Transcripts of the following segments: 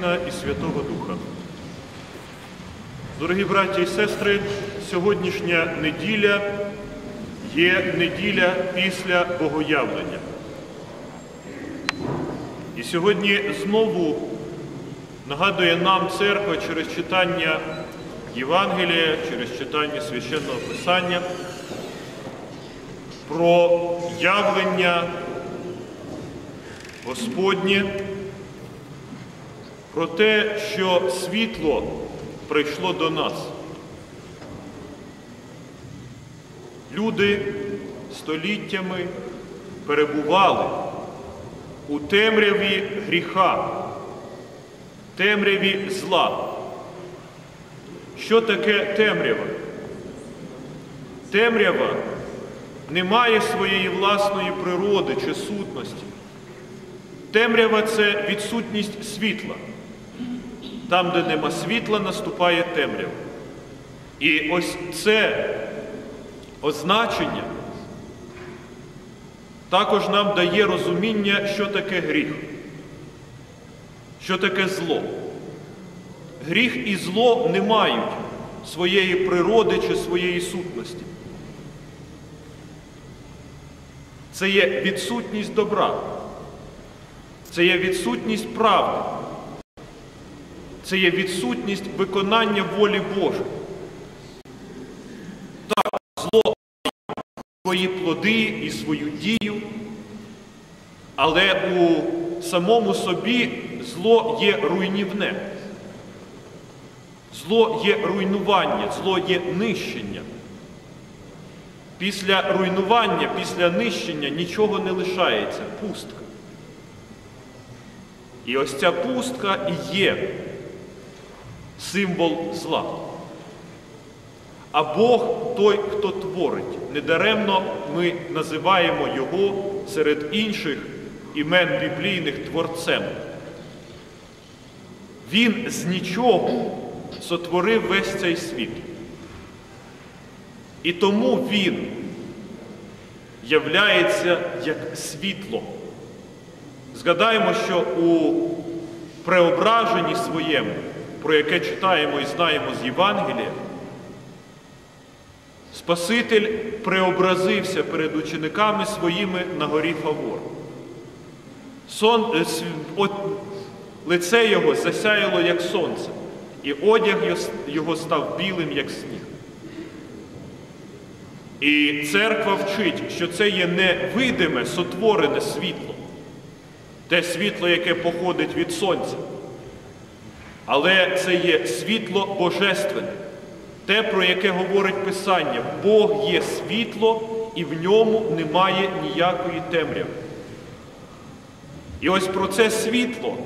Сина і Святого Духа. Дорогі браті і сестри, сьогоднішня неділя є неділя після Богоявлення. І сьогодні знову нагадує нам церква через читання Євангелія, через читання священного Писання про явлення Господнє, про те, що світло прийшло до нас. Люди століттями перебували у темряві гріха, темряві зла. Що таке темрява? Темрява не має своєї власної природи чи сутності. Темрява це відсутність світла. Там, де нема світла, наступає темрява. І ось це означення також нам дає розуміння, що таке гріх, що таке зло. Гріх і зло не мають своєї природи чи своєї сутності. Це є відсутність добра, це є відсутність правди, це є відсутність виконання волі Божої. Так, зло свої плоди і свою дію, але у самому собі зло є руйнівне. Зло є руйнування, зло є нищення. Після руйнування, після нищення нічого не лишається, пустка. І ось ця пустка і є символ зла. А Бог той, хто творить. Недаремно ми називаємо Його серед інших імен біблійних творцем. Він з нічого сотворив весь цей світ. І тому Він являється як світло. Згадаємо, що у преображенні своєму, про яке читаємо і знаємо з Євангелія, Спаситель преобразився перед учениками своїми на горі Фавор. Сон, е, от, лице його засяяло, як сонце, і одяг його став білим, як сніг. І церква вчить, що це є невидиме, сотворене світло, те світло, яке походить від сонця. Але це є світло божественне, те, про яке говорить Писання. Бог є світло, і в ньому немає ніякої темряви. І ось про це світло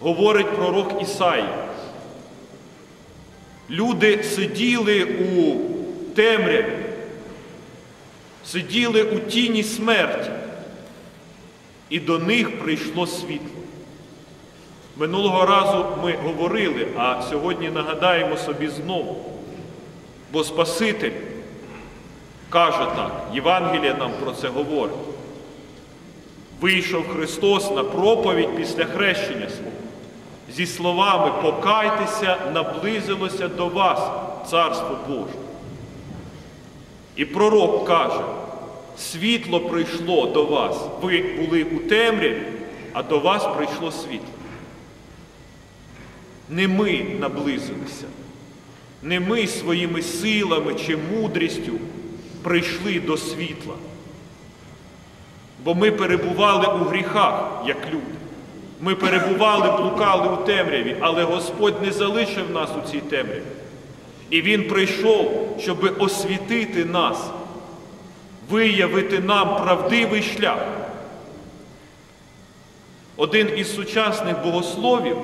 говорить пророк Ісаї. Люди сиділи у темряві, сиділи у тіні смерті, і до них прийшло світло. Минулого разу ми говорили, а сьогодні нагадаємо собі знову. Бо Спаситель каже так, Євангелія нам про це говорить. Вийшов Христос на проповідь після хрещення свого. Зі словами покайтеся, наблизилося до вас Царство Боже. І пророк каже, світло прийшло до вас. Ви були у темряві, а до вас прийшло світло. Не ми наблизилися, не ми своїми силами чи мудрістю прийшли до світла. Бо ми перебували у гріхах, як люди. Ми перебували, блукали у темряві, але Господь не залишив нас у цій темряві. І Він прийшов, щоб освітити нас, виявити нам правдивий шлях. Один із сучасних богословів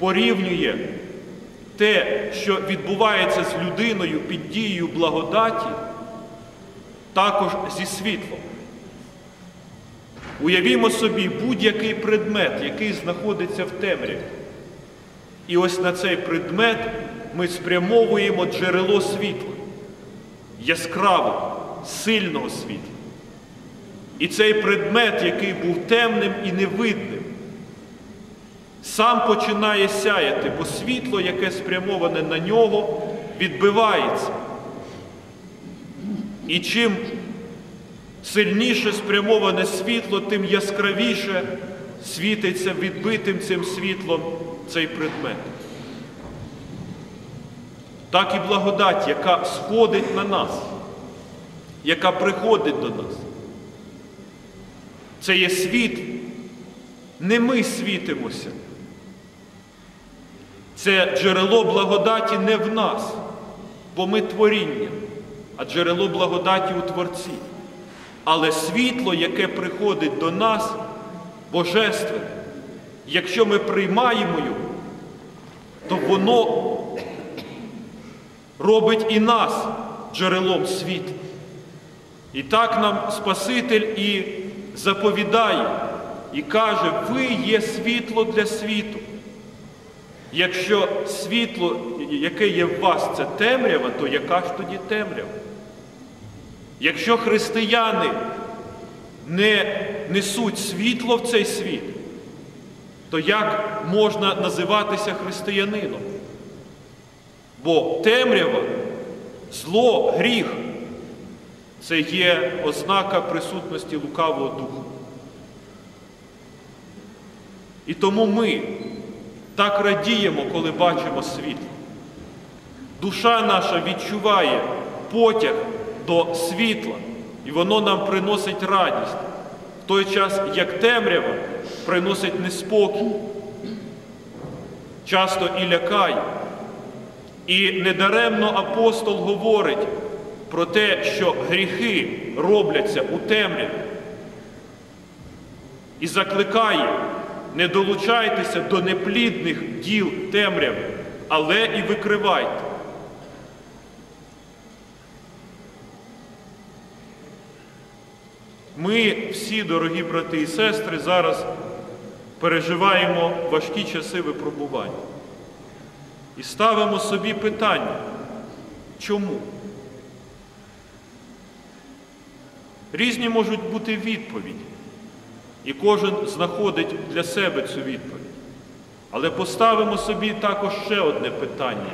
порівнює те, що відбувається з людиною під дією благодаті, також зі світлом. Уявімо собі будь-який предмет, який знаходиться в темряві. І ось на цей предмет ми спрямовуємо джерело світла, яскравого, сильного світла. І цей предмет, який був темним і невидним, сам починає сяяти, бо світло, яке спрямоване на нього, відбивається. І чим сильніше спрямоване світло, тим яскравіше світиться відбитим цим світлом цей предмет. Так і благодать, яка сходить на нас, яка приходить до нас. Це є світ. Не ми світимося. Це джерело благодаті не в нас, бо ми творіння, а джерело благодаті у Творці. Але світло, яке приходить до нас, божественне, якщо ми приймаємо його, то воно робить і нас джерелом світла. І так нам Спаситель і заповідає, і каже, ви є світло для світу. Якщо світло, яке є в вас, це темрява, то яка ж тоді темрява? Якщо християни не несуть світло в цей світ, то як можна називатися християнином? Бо темрява, зло, гріх це є ознака присутності лукавого духу. І тому ми так радіємо, коли бачимо світло. Душа наша відчуває потяг до світла, і воно нам приносить радість, в той час, як темрява приносить неспокій, часто і лякає. І недаремно апостол говорить про те, що гріхи робляться у темряві. І закликає, не долучайтеся до неплідних діл темряви, але і викривайте. Ми всі, дорогі брати і сестри, зараз переживаємо важкі часи випробування. І ставимо собі питання, чому? Різні можуть бути відповіді, і кожен знаходить для себе цю відповідь. Але поставимо собі також ще одне питання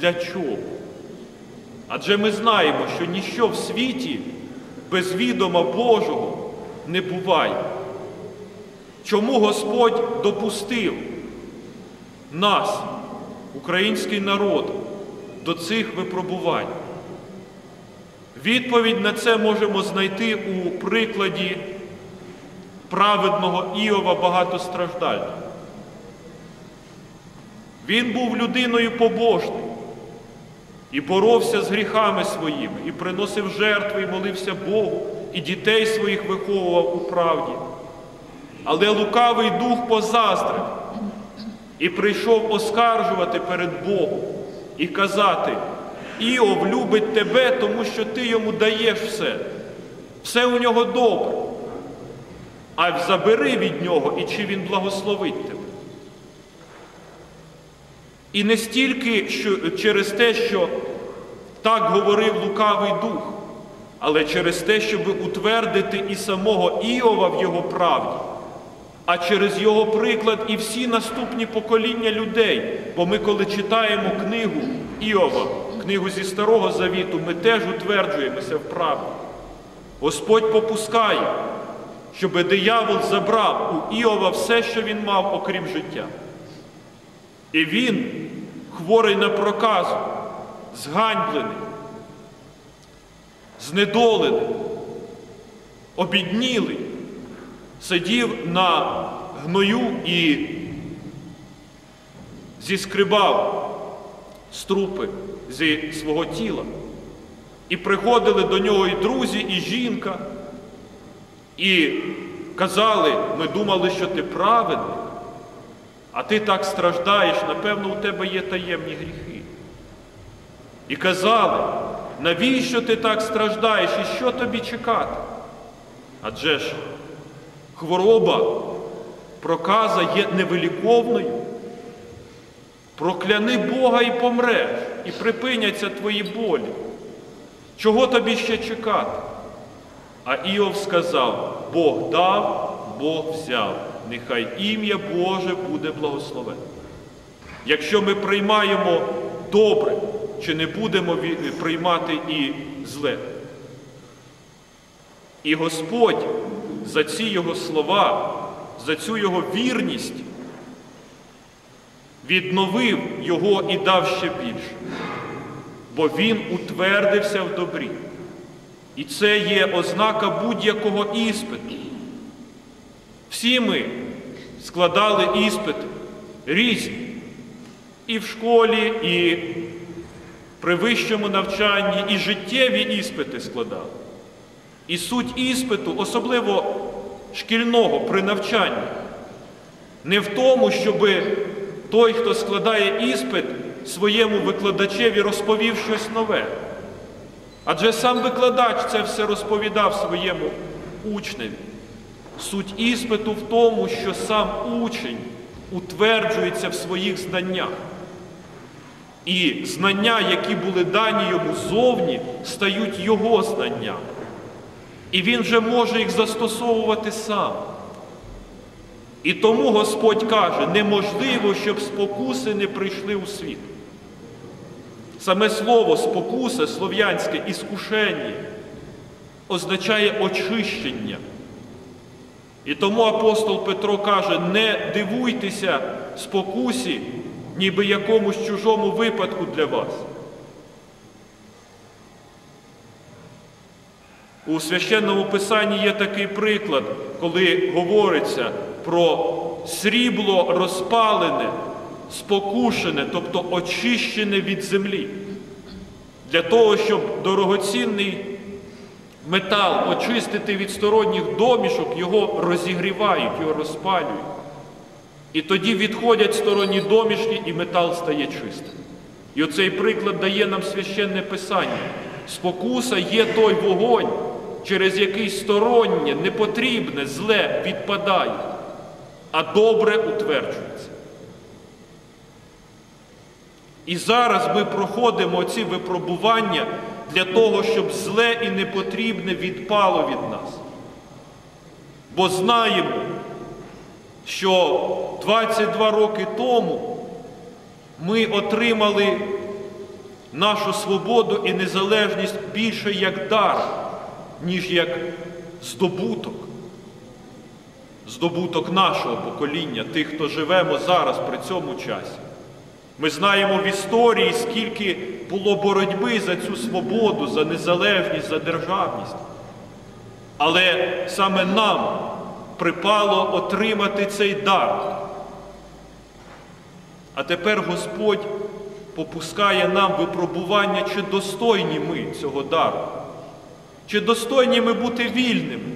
для чого? Адже ми знаємо, що ніщо в світі без відома Божого не буває. Чому Господь допустив нас, український народ, до цих випробувань? Відповідь на це можемо знайти у прикладі праведного Іова багатостраждального. Він був людиною побожною і боровся з гріхами своїми, і приносив жертви, і молився Богу, і дітей своїх виховував у правді. Але лукавий дух позаздрив і прийшов оскаржувати перед Богом і казати, Іов любить тебе, тому що ти йому даєш все. Все у нього добре. А забери від нього, і чи він благословить тебе. І не стільки що, через те, що так говорив лукавий дух, але через те, щоб утвердити і самого Іова в його правді, а через його приклад і всі наступні покоління людей. Бо ми, коли читаємо книгу Іова, книгу зі Старого Завіту, ми теж утверджуємося в правді. Господь попускає, щоб диявол забрав у Іова все, що він мав, окрім життя. І він, хворий на проказу, зганьблений, знедолений, обіднілий, сидів на гною і зіскрибав струпи зі свого тіла. І приходили до нього і друзі, і жінка, і казали, ми думали, що ти праведний, а ти так страждаєш, напевно, у тебе є таємні гріхи. І казали, навіщо ти так страждаєш і що тобі чекати? Адже ж хвороба, проказа є невиліковною. Прокляни Бога і помреш, і припиняться твої болі. Чого тобі ще чекати? А Іов сказав, Бог дав, Бог взяв, нехай ім'я Боже буде благословенне. Якщо ми приймаємо добре, чи не будемо приймати і зле. І Господь за ці його слова, за цю його вірність відновив його і дав ще більше, бо він утвердився в добрі. І це є ознака будь-якого іспиту. Всі ми складали іспити різні і в школі, і при вищому навчанні, і життєві іспити складали. І суть іспиту, особливо шкільного при навчанні, не в тому, щоб той, хто складає іспит, своєму викладачеві розповів щось нове. Адже сам викладач це все розповідав своєму учневі. Суть іспиту в тому, що сам учень утверджується в своїх знаннях. І знання, які були дані йому зовні, стають його знаннями. І він вже може їх застосовувати сам. І тому Господь каже, неможливо, щоб спокуси не прийшли у світ. Саме слово спокуса, слов'янське іскушення, означає очищення. І тому апостол Петро каже, не дивуйтеся спокусі, ніби якомусь чужому випадку для вас. У священному писанні є такий приклад, коли говориться про срібло розпалене, спокушене, тобто очищене від землі. Для того, щоб дорогоцінний метал очистити від сторонніх домішок, його розігрівають, його розпалюють. І тоді відходять сторонні домішки, і метал стає чистим. І оцей приклад дає нам священне писання. Спокуса є той вогонь, через який стороннє, непотрібне, зле відпадає, а добре утверджується. І зараз ми проходимо ці випробування для того, щоб зле і непотрібне відпало від нас. Бо знаємо, що 22 роки тому ми отримали нашу свободу і незалежність більше як дар, ніж як здобуток. Здобуток нашого покоління, тих, хто живемо зараз при цьому часі. Ми знаємо в історії, скільки було боротьби за цю свободу, за незалежність, за державність. Але саме нам припало отримати цей дар. А тепер Господь попускає нам випробування, чи достойні ми цього дару, чи достойні ми бути вільними,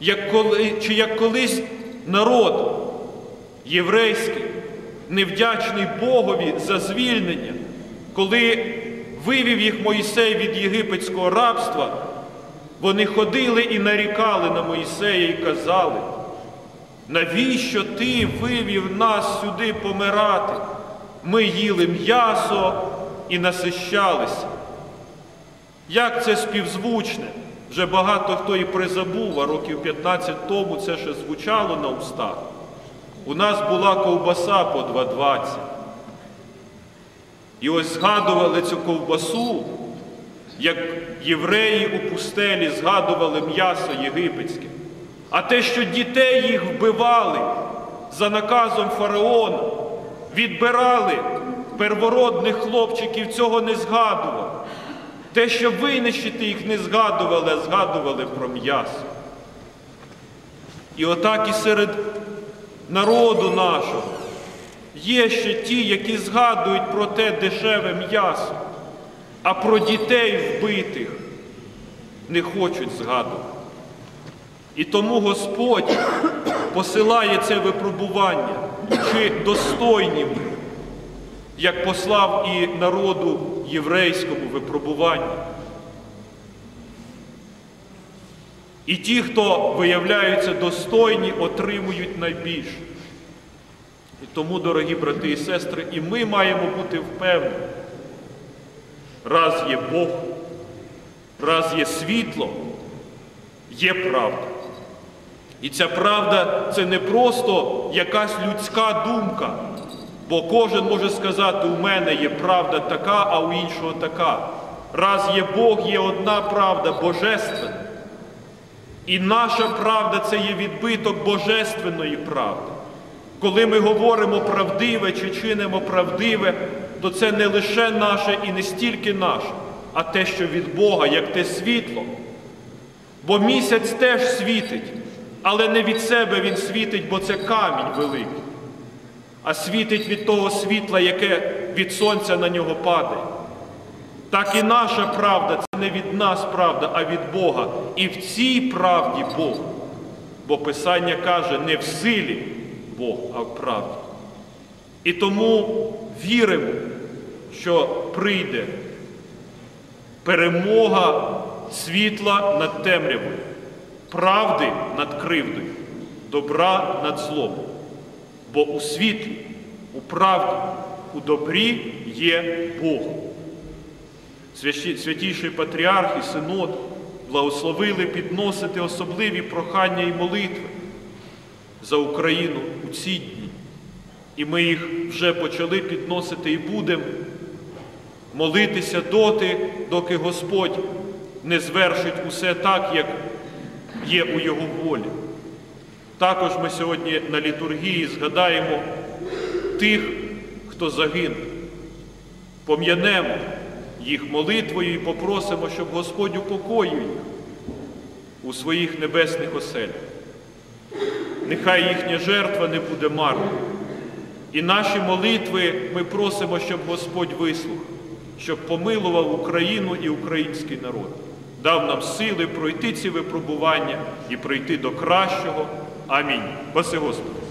як коли, чи як колись народ єврейський, невдячний Богові за звільнення, коли вивів їх Моїсей від єгипетського рабства, вони ходили і нарікали на Моїсея і казали, навіщо ти вивів нас сюди помирати? Ми їли м'ясо і насищалися. Як це співзвучне? Вже багато хто і призабув, а років 15 тому це ще звучало на устах. У нас була ковбаса по 2,20. І ось згадували цю ковбасу, як євреї у пустелі згадували м'ясо єгипетське. А те, що дітей їх вбивали за наказом фараона, відбирали первородних хлопчиків, цього не згадували. Те, що винищити їх не згадували, а згадували про м'ясо. І отак і серед народу нашого є ще ті, які згадують про те дешеве м'ясо, а про дітей вбитих не хочуть згадувати. І тому Господь посилає це випробування, чи достойні ми, як послав і народу єврейському випробуванні. І ті, хто виявляються достойні, отримують найбільше. І тому, дорогі брати і сестри, і ми маємо бути впевнені, раз є Бог, раз є світло, є правда. І ця правда це не просто якась людська думка, бо кожен може сказати, у мене є правда така, а у іншого така. Раз є Бог, є одна правда божественна. І наша правда це є відбиток божественної правди. Коли ми говоримо правдиве чи чинимо правдиве, то це не лише наше і не стільки наше, а те, що від Бога, як те світло. Бо місяць теж світить, але не від себе він світить, бо це камінь великий, а світить від того світла, яке від сонця на нього падає. Так і наша правда це не від нас правда, а від Бога. І в цій правді Бог. Бо Писання каже, не в силі Бог, а в правді. І тому віримо, що прийде перемога світла над темрявою, правди над кривдою, добра над злом. Бо у світлі, у правді, у добрі є Бог. Святійший патріарх і синод благословили підносити особливі прохання і молитви за Україну у ці дні. І ми їх вже почали підносити і будемо молитися доти, доки Господь не звершить усе так, як є у Його волі. Також ми сьогодні на літургії згадаємо тих, хто загинув. Пом'янемо їх молитвою і попросимо, щоб Господь упокоїв їх у своїх небесних оселях. Нехай їхня жертва не буде марною. І наші молитви ми просимо, щоб Господь вислухав, щоб помилував Україну і український народ, дав нам сили пройти ці випробування і прийти до кращого. Амінь. Спаси Господи.